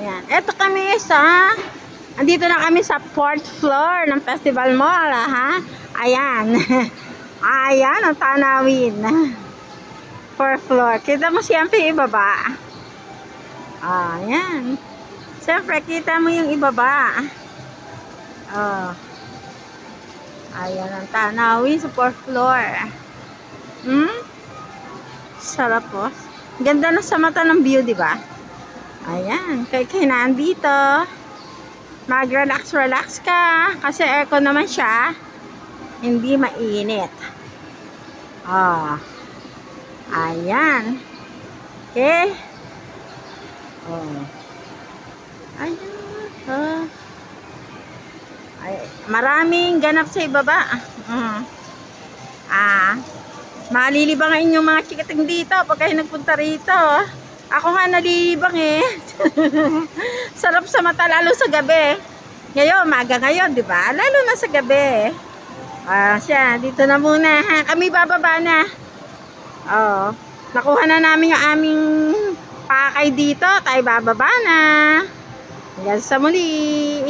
Ayan. Eto kami sa... Andito na kami sa fourth floor ng Festival Mall, ah, ha? Ayan. Ayan ang tanawin. Fourth floor. Kita mo siyempre ibaba. Ayan. Siyempre, kita mo yung ibaba. Oh. Ayan ang tanawin sa fourth floor. Hmm? Sarap po. Ganda na sa mata ng view, di ba? Ayan, kay kay nandito. Mag-relax, relax ka. Kasi aircon naman siya. Hindi mainit. Ah. Ayan. Okay. Oh. Ayan. Ah. Ay, maraming ganap sa ibaba. Mm. Ah. Malilibangan yung mga chikiting dito pag kayo nagpunta rito. Ako nga nalilibang eh. Sarap sa mata lalo sa gabi. Ngayon, maga ngayon, di ba? Lalo na sa gabi. Ah, siya, dito na muna ha. Kami bababa na. Oo. Nakuha na namin yung aming pakay dito. Tayo bababa na. Hanggang sa muli.